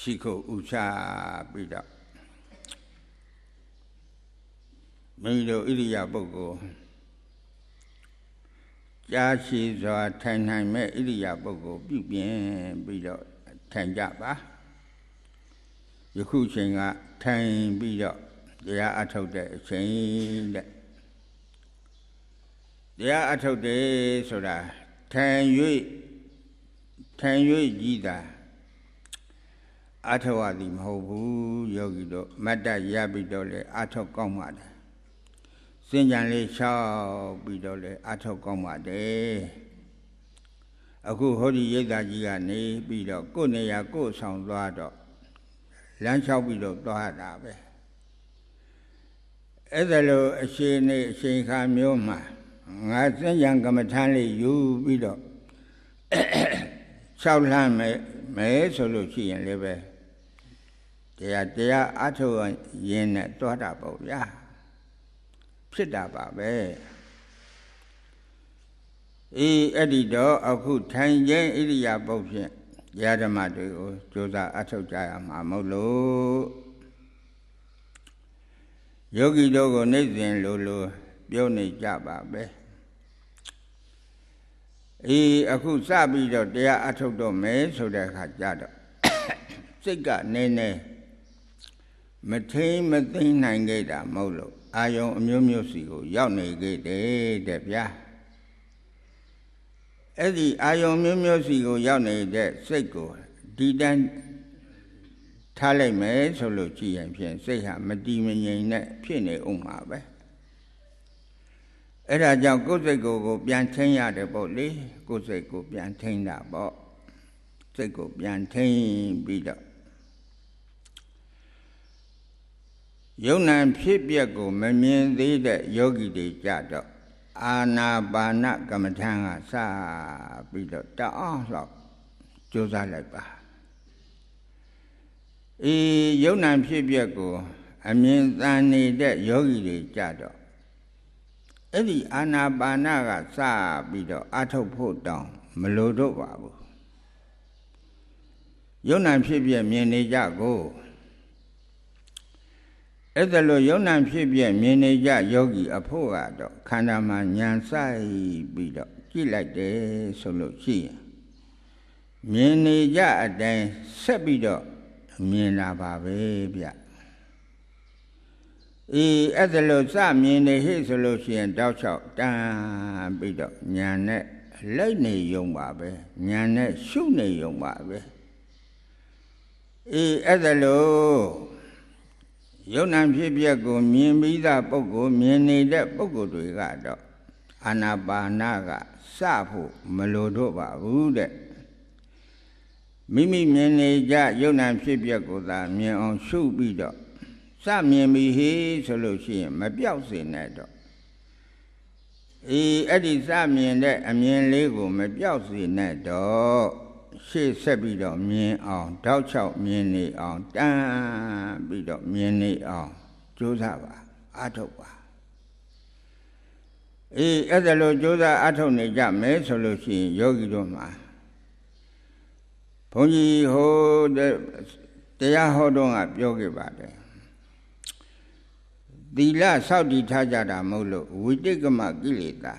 ရှိခိုးဥချပြီးတော့မိမိတို့ဣရိယာပုဂ္ဂိုလ်ကြားရှိစွာထိုင်နိုင်မဲ့ဣရိယာပုဂ္ဂိုလ်ပြုပြင်ပြီးတော့ထိုင်ကြပါယခုချိန်ကထိုင်ပြီးတော့တရားအထုတ်တဲ့အချိန်တဲ့တရားအထုတ်တယ်ဆိုတာထိုင်၍ထိုင်၍ကြည်တာ အထဝသည်မဟုတ်ဘူးယောဂီတို့မတ္တရပြီးတော့လေအထောက်ကောင်းပါတယ်စင်ကြံလေးလျှောက်ပြီးတော့လေအထောက်ကောင်းပါတယ်အခုဟောဒီရိတ်သားကြီးကနေပြီးတော့ကိုယ်နေရာကိုယ်ဆောင်သွားတော့လမ်းလျှောက်ပြီးတော့သွားတာပဲအဲ့ဒါလိုအရှင်နေအရှင်ခါမျိုးမှာငါစင်ကြံကမ္မထမ်းလေးယူပြီးတော့လျှောက်လှမ်းမယ်မဲဆိုလို့ရှိရင်လည်းပဲ တရားတရားအထုတ်ရင်းနဲ့တွားတာပေါ့ဗျာဖြစ်တာပါပဲအေးအဲ့ဒီတော့အခုထိုင်ခြင်းဣရိယာပုတ်ဖြင့်တရားဓမ္မတွေကိုကြိုးစားအထုတ်ကြရမှာမဟုတ်လို့ယောဂီတို့ကိုနေ့စဉ်လိုလိုပြောနေကြပါပဲအေးအခုစပြီးတော့တရားအထုတ်တော့မယ်ဆိုတဲ့အခါကျတော့စိတ်ကနည်းနည်း မထိန်မသိမ့်နိုင်ခဲ့တာမဟုတ်လို့အာယုံအမျိုးမျိုးစီကို ရောက်နေခဲ့တယ်တဲ့ဗျာအဲ့ဒီအာယုံမျိုးမျိုးစီကို ရောက်နေတဲ့စိတ်ကိုဒီတန်းထားလိုက်မယ်ဆိုလို့ကြည်ရင်ဖြင့်စိတ်ဟာမတည်မငြိမ်နဲ့ဖြစ်နေဥမှာပဲအဲ့ဒါကြောင့်ကိုယ်စိတ်ကိုကိုပြန်ထင်းရတယ်ပေါ့လေကိုယ်စိတ်ကိုပြန်ထင်းတာပေါ့စိတ်ကိုပြန်ထင်းပြီးတော့ ယုံ nant ဖြစ်ပျက်ကို မမြင်သေးတဲ့ယောဂီတွေကြတော့အာနာပါနကမ္မထံကစပြီးတော့တအောင်လောက်ကြိုးစားလိုက်ပါအေးယုံ nant ဖြစ်ပျက်ကို အမြင်သန်နေတဲ့ယောဂီတွေကြတော့အဲ့ဒီအာနာပါနကစပြီးတော့အထုတ်ဖို့တောင်းမလိုတော့ပါဘူးယုံ nant ဖြစ်ပျက်မြင်နေကြကို အဲ့ဒါလို့ယုံ nant ဖြစ်ပြမြင်နေကြယောဂီအဖို့ကတော့ခန္ဓာမှာညံဆိုင်ပြီးတော့ကြည့်လိုက်တယ်ဆိုလို့ရှိရင်မြင်နေကြအတိုင်းဆက်ပြီးတော့မြင်လာပါပဲဗျအေးအဲ့ဒါလို့စမြင်နေဟိဆိုလို့ရှိရင်တောက်ချောက်တန်းပြီးတော့ညာနဲ့လိုက်နေယုံပါပဲညာနဲ့ရှုနေယုံပါပဲအေးအဲ့ဒါလို့ ယုံ nant ဖြစ်ပျက်ကိုမြင်ပြီးသားပုဂ္ဂိုလ်မြင်နေတဲ့ပုဂ္ဂိုလ်တွေကတော့အာနာပါနာကစဖို့မလိုတော့ပါဘူးတဲ့မိမိမြင်နေကြယုံ nant ဖြစ်ပျက်ကိုသာမြင်အောင်ရှုပြီးတော့စမြင်ပြီဟေးဆိုလို့ရှိရင်မပြောက်စေနဲ့တော့အေးအဲ့ဒီစမြင်တဲ့အမြင်လေးကိုမပြောက်စေနဲ့တော့ ရှေ့ဆက်ပြီးတော့မြင်အောင်တောက်ချောက်မြင်နေအောင်တန်းပြီးတော့မြင်နေအောင်ကြိုးစားပါအထုတ်ပါအေးအဲ့ဒါလိုကြိုးစားအထုတ်နေကြမယ်ဆိုလို့ရှိရင်ယောဂီတို့မှာဘုန်းကြီးဟိုတရားဟောတော့ကပြောခဲ့ပါတယ်သီလစောင့်တည်ထားကြတာမဟုတ်လို့ဝိတိကမကိလေသာ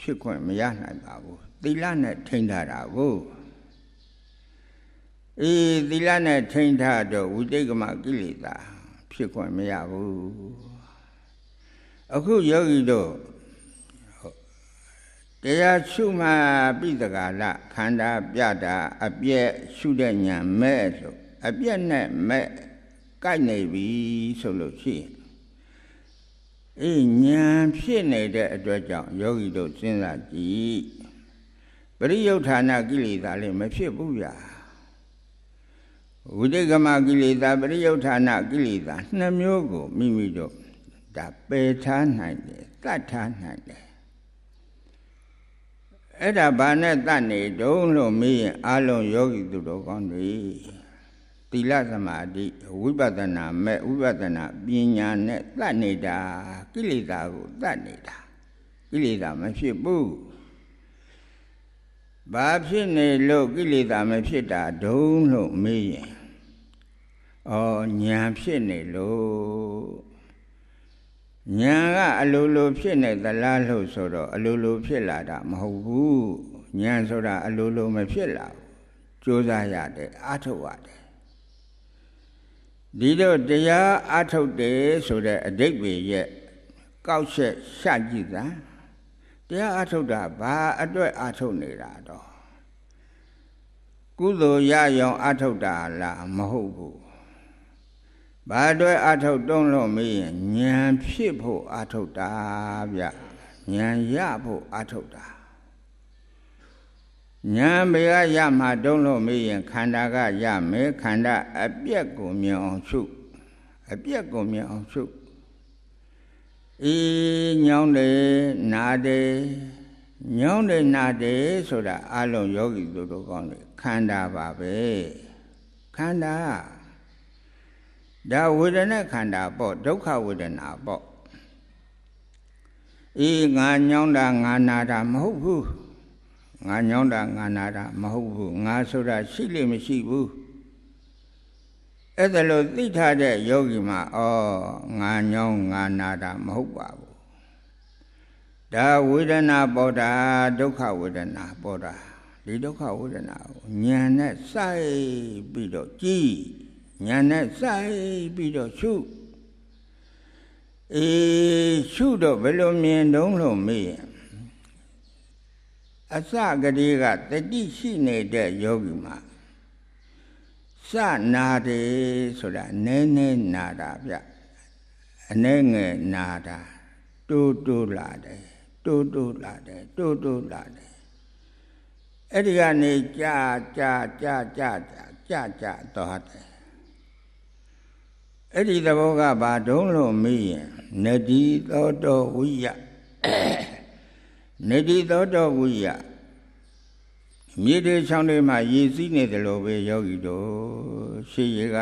ဖြစ်ခွင့်မရနိုင်ပါဘူးသီလနဲ့ထိန်းထားတာကို အေးသီလနဲ့ထိန်းထားတော့ဝိတိတ်ကမကိလေသာဖြစ်ခွင့်မရဘူးအခုယောဂီတို့တရားရှုမှပြီးတကာလခန္ဓာပြတာအပြည့်ရှုတဲ့ညာမဲ့ဆိုအပြည့်နဲ့မဲ့ကိုက်နေပြီဆိုလို့ရှိရင်အေးညာဖြစ်နေတဲ့အတွက်ကြောင့်ယောဂီတို့စဉ်းစားကြည့်ပရိယုဌာဏကိလေသာလည်းမဖြစ်ဘူးဗျာ ဝိတိကမကိလေသာပရိယုဌာဏကိလေသာနှစ်မျိုးကိုမိမိတို့ဒါပယ်ထားနိုင်တယ်တတ်ထားနိုင်တယ်အဲ့ဒါဘာနဲ့တတ်နေတုံးလို့မေးရင်အလုံးယောဂီသူတော်ကောင်းတွေသီလသမာဓိဝိပဿနာမဲ့ဝိပဿနာပညာနဲ့တတ်နေတာကိလေသာကိုတတ်နေတာကိလေသာမဖြစ်ဘူး ဘာဖြစ်နေလို့ကိလေသာမဖြစ်တာဒုံလို့မေးရင်ဩဉာဏ်ဖြစ်နေလို့ဉာဏ်ကအလိုလိုဖြစ်နေသလားလို့ဆိုတော့အလိုလိုဖြစ်လာတာမဟုတ်ဘူးဉာဏ်ဆိုတာအလိုလိုမဖြစ်လာဘူးကြိုးစားရတယ်အထုတ်ရတယ်ဒီတော့တရားအထုတ်တယ်ဆိုတဲ့အဓိပ္ပာယ်ရဲ့ကောက်ချက်ရှကြည့်တာ တရားအထုတ်တာဘာအတွက်အထုတ်နေတာတော့ကုသိုလ်ရရောင်အထုတ်တာလားမဟုတ်ဘူးဘာအတွက်အထုတ်တုံးလို့မေးရင်ဉာဏ်ဖြစ်ဖို့အထုတ်တာဗျဉာဏ်ရဖို့အထုတ်တာဉာဏ်ဘယ်ကရမှာတုံးလို့မေးရင်ခန္ဓာကရမယ်ခန္ဓာအပြက်ကိုမြင်အောင်ရှုအပြက်ကိုမြင်အောင်ရှု အေးညောင်းတယ်နာတယ်ညောင်းတယ်နာတယ်ဆိုတာအလုံးယောဂီတို့တို့ကောင်းတယ်ခန္ဓာပါပဲခန္ဓာဒါဝေဒနာခန္ဓာပေါ့ဒုက္ခဝေဒနာပေါ့အေးငါညောင်းတာငါနာတာမဟုတ်ဘူးငါညောင်းတာငါနာတာမဟုတ်ဘူးငါဆိုတာရှိလိမ့်မရှိဘူး အဲ့ဒါလို့သိထားတဲ့ယောဂီမှာဩငါညောင်းငါနာတာမဟုတ်ပါဘူးဒါဝေဒနာပေါ်တာဒုက္ခဝေဒနာပေါ်တာဒီဒုက္ခဝေဒနာကိုဉာဏ်နဲ့စိုက်ပြီးတော့ကြည်ဉာဏ်နဲ့စိုက်ပြီးတော့ရှုအေးရှုတော့ဘယ်လိုမြင်တုံးလို့မေးရင်အစကတိကတတိရှိနေတဲ့ယောဂီမှာ စနာတယ်ဆိုတာနည်းနည်းနာတာဗျအနည်းငယ်နာတာတိုးတိုးလာတယ်တိုးတိုးလာတယ်တိုးတိုးလာတယ်အဲ့ဒီကနေကြာကြာကြာကြာကြာကြာသွားတယ်အဲ့ဒီသဘောကဘာတုံးလို့မေးရင်နတိသောတောဝိယနတိသောတောဝိယ မြေတွေချောင်းတွေမှာရည်စည်းနေတယ်လို့ပဲယောဂီတို့ရှေးရေက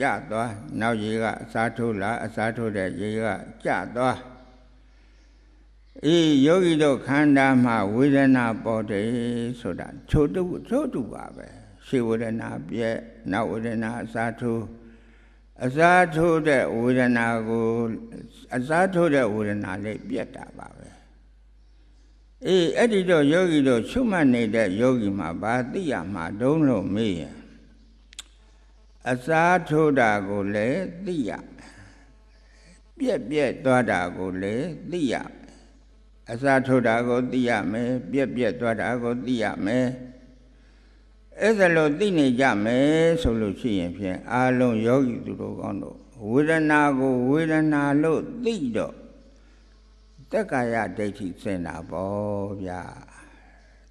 ကြသွားနောက်ရေကအစားထိုးလာအစားထိုးတဲ့ရေကကြသွားအေးယောဂီတို့ခန္ဓာမှာဝေဒနာပေါ်တယ်ဆိုတာချို့တူချို့တူပါပဲရှေးဝေဒနာပြက်နောက်ဝေဒနာအစားထိုးအစားထိုးတဲ့ဝေဒနာကိုအစားထိုးတဲ့ဝေဒနာလေးပြက်တာပါပဲ အေးအဲ့ဒီတော့ယောဂီတို့ချုပ်မှတ်နေတဲ့ယောဂီမှာဘာသိရမှာတုံးလို့မေးရင်အစားထိုးတာကိုလည်းသိရပြက်ပြက်သွားတာကိုလည်းသိရအစားထိုးတာကိုသိရမယ်ပြက်ပြက်သွားတာကိုသိရမယ်အဲ့ဒါလို့သိနေကြမယ်ဆိုလို့ရှိရင်ဖြင့်အာလုံးယောဂီသူတို့ကောင်းတို့ဝေဒနာကိုဝေဒနာလို့သိတော့ တက္ကာယဒိဋ္ဌိစင်တာပေါ့ဗျာ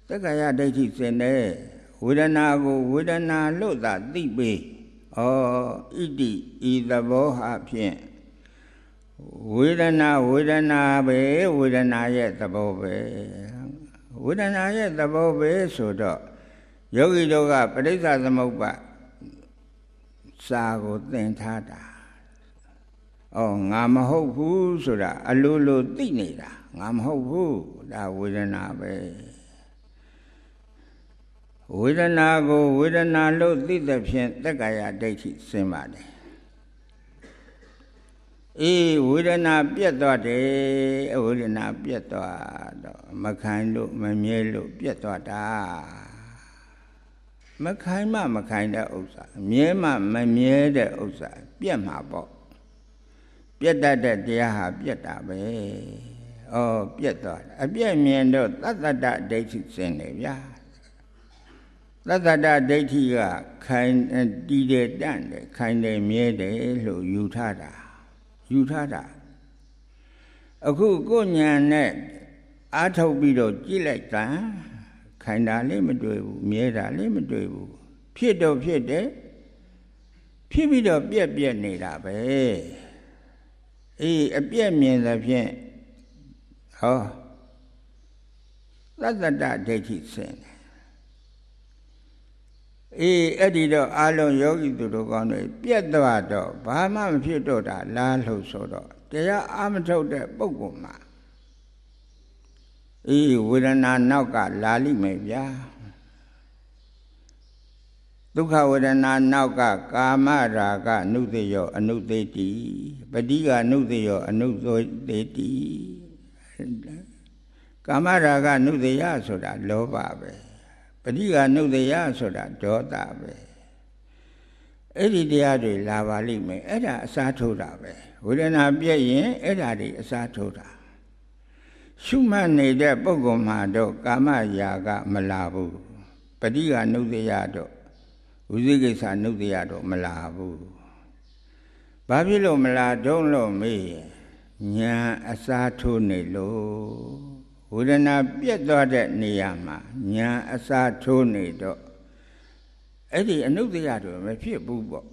တက္ကာယဒိဋ္ဌိစင်တဲ့ဝေဒနာကိုဝေဒနာလို့သာသိပေဩဣတိဤသဘောဟာဖြင့်ဝေဒနာဝေဒနာပဲဝေဒနာရဲ့သဘောပဲဝေဒနာရဲ့သဘောပဲဆိုတော့ယောဂီတို့ကပရိစ္ဆသမုပ္ပါစာကိုသင်ထားတာ ဩငါမဟုတ်ဘူးဆိုတာအလိုလိုသိနေတာငါမဟုတ်ဘူးဒါဝေဒနာပဲဝေဒနာကိုဝေဒနာလို့သိတဲ့ဖြင့်တက္ကာယဒိဋ္ဌိစင်ပါတယ်အေးဝေဒနာပြတ်သွားတယ်ဝေဒနာပြတ်သွားတော့မခံလို့မမြဲလို့ပြတ်သွားတာမခိုင်းမှမခိုင်းတဲ့ဥစ္စာမြဲမှမမြဲတဲ့ဥစ္စာပြက်မှာပေါ့ ပြက်တတ်တဲ့တရားဟာပြက်တာပဲဩပြက်သွားတယ်အပြက်မြင်တော့သတ္တတဒိဋ္ဌိစင်တယ်ဗျာသတ္တတဒိဋ္ဌိကခိုင်တည်တယ်တန့်တယ်ခိုင်တယ်မြဲတယ်လို့ယူထားတာယူထားတာအခုကိုညာနဲ့အားထုတ်ပြီးတော့ကြည့်လိုက်တာခိုင်တာလေးမတွေ့ဘူးမြဲတာလေးမတွေ့ဘူးဖြစ်တော့ဖြစ်တယ်ဖြစ်ပြီးတော့ပြက်ပြက်နေတာပဲ အေးအပြက်မြင်သဖြင့်ဟောသတ္တတဒိဋ္ဌိစင်တယ်အေးအဲ့ဒီတော့အာလုံးယောဂီသူတို့ကောင်းတွေပြက်သွားတော့ဘာမှမဖြစ်တော့တာလားလို့ဆိုတော့တရားအာမထုတ်တဲ့ပုဂ္ဂိုလ်မှာအေးဝေဒနာနောက်ကလာလိမ့်မယ်ဗျာ ဒုက္ခဝေဒနာနောက်ကကာမရာဂနုသေယောအနုသေတိပฏิကနုသေယောအနုသေတိကာမရာဂနုသေယဆိုတာလောဘပဲပฏิကနုသေယဆိုတာဒေါသပဲအဲ့ဒီတရားတွေလာပါလိမ့်မယ်အဲ့ဒါအစားထိုးတာပဲဝေဒနာပြည့်ရင်အဲ့ဒါတွေအစားထိုးတာရှုမှတ်နေတဲ့ပုဂ္ဂိုလ်မှာတော့ကာမရာဂမလာဘူးပฏิကနုသေယတော့ ဝိသိကိစ္စနုသေယတော့မလာဘူးဘာဖြစ်လို့မလာတော့လို့မေးရင်ညာအစားထိုးနေလို့ဝေဒနာပြတ်သွားတဲ့နေရာမှာညာအစားထိုးနေတော့အဲ့ဒီအနုတ္တရတွေမဖြစ်ဘူးပေါ့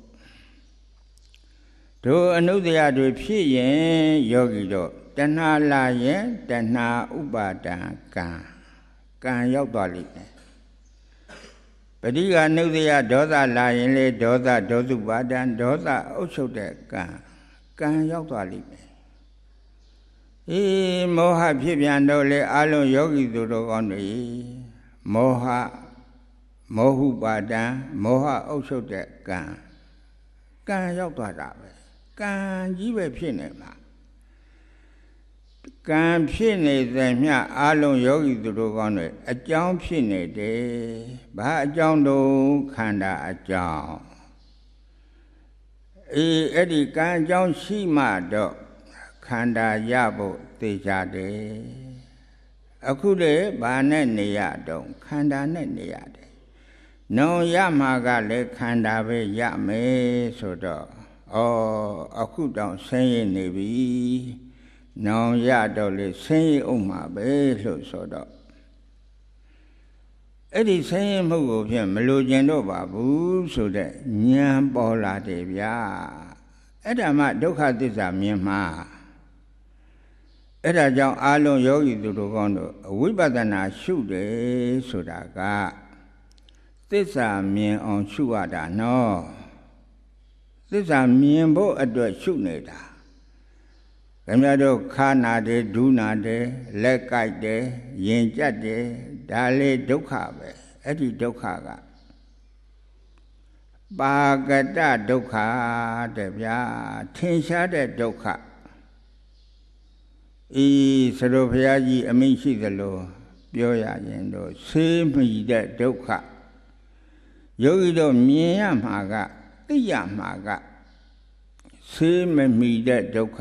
တို့အနုတ္တရတွေဖြစ်ရင်ယောဂီတို့တဏှာလာရင်တဏှာဥပါဒံကံကံရောက်သွားလိမ့်မယ် ပဋိကအနုတ္တရဒေါသလာရင်လေဒေါသဒေါသုပါဒံဒေါသအုပ်ချုပ်တဲ့ကံကံရောက်သွားလိမ့်မယ်အေးမောဟဖြစ်ပြန်တော့လေအလုံးယောဂီသူတို့ကောင်းတွေမောဟမောဟုပါဒံမောဟအုပ်ချုပ်တဲ့ကံကံရောက်သွားတာပဲကံကြီးပဲဖြစ်နေမှာ ကံဖြစ်နေတဲ့မြအလုံးယောဂီသူတို့ကောင်းတွေအကြောင်းဖြစ်နေတယ်ဘာအကြောင်းတုံးခန္ဓာအကြောင်းအေးအဲ့ဒီကံအကြောင်းရှိမှတော့ခန္ဓာရဖို့သိကြတယ်အခုလေဘာနဲ့နေရတော့ခန္ဓာနဲ့နေရတယ်နောင်ရမှာကလည်းခန္ဓာပဲရမယ်ဆိုတော့ဩအခုတောင်ဆင်းရဲနေပြီ နောင်ရတော့လေဆင်းရဲဥမှာပဲလို့ဆိုတော့အဲ့ဒီဆင်းရဲမှုကိုဖြင့်မလိုချင်တော့ပါဘူးဆိုတဲ့ဉာဏ်ပေါ်လာတယ်ဗျာအဲ့ဒါမှဒုက္ခသစ္စာမြင်မှာအဲ့ဒါကြောင့်အာလုံးယောဂီသူတို့ကောင်းတို့ဝိပဿနာရှုတယ်ဆိုတာကသစ္စာမြင်အောင်ရှုရတာနော်သစ္စာမြင်ဖို့အတွက်ရှုနေတာ ခင်ဗျားတို့ခါနာတယ်ဒူးနာတယ်လက်ကြိုက်တယ်ရင်ကြက်တယ်ဒါလေးဒုက္ခပဲအဲ့ဒီဒုက္ခကပါကတဒုက္ခတဲ့ဗျာထင်ရှားတဲ့ဒုက္ခအေးသရဘုရားကြီးအမိန့်ရှိသလိုပြောရရင်တော့ဆေးမိတဲ့ဒုက္ခယောဂီတို့မြင်ရမှာကသိရမှာက ဆေးမမိတဲ့ဒုက္ခ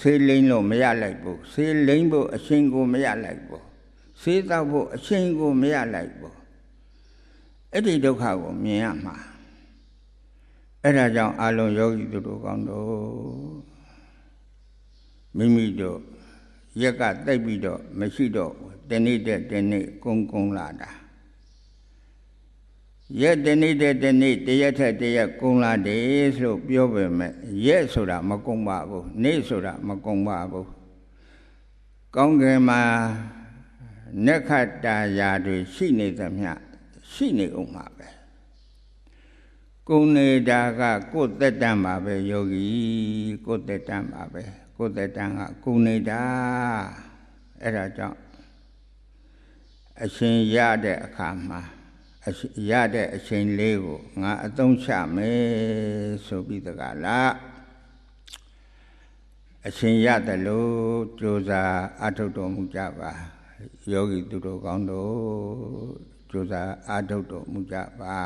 ဆေးလိမ့်လို့မရလိုက်ဘူးဆေးလိမ့်ဖို့အရှင်ကိုမရလိုက်ဘူးဆေးတောက်ဖို့အရှင်ကိုမရလိုက်ဘူးအဲ့ဒီဒုက္ခကိုမြင်ရမှာအဲ့ဒါကြောင့်အလုံးယောဂီတို့ကောင်းတို့မိမိတို့ရက်ကတိတ်ပြီးတော့မရှိတော့တနေ့တဲ့တနေ့ကုန်းကုန်းလာတာ ရက်တနေ့တဲ့တနေ့တရက်ထက်တရက်ကုန်းလာတယ်ဆိုပြောပေမဲ့ရက်ဆိုတာမကုန်းပါဘူးနေ့ဆိုတာမကုန်းပါဘူးကောင်းကင်မှာနက္ခတ္တရာတွေရှိနေသမျှရှိနေဦးမှာပဲကုန်းနေတာကကိုယ်သက်တမ်းပါပဲယောဂီကိုယ်သက်တမ်းပါပဲကိုယ်သက်တမ်းကကုနေတာအဲ့ဒါကြောင့်အရှင်ရတဲ့အခါမှာ ရတဲ့အချိန်လေးကိုငါအသုံးချမယ်ဆိုပြီးတကလားအရှင်ရတယ်လို့ကြိုးစားအထုတ်တော်မူကြပါယောဂီသူတို့ကောင်းတို့ကြိုးစားအထုတ်တော်မူကြပါ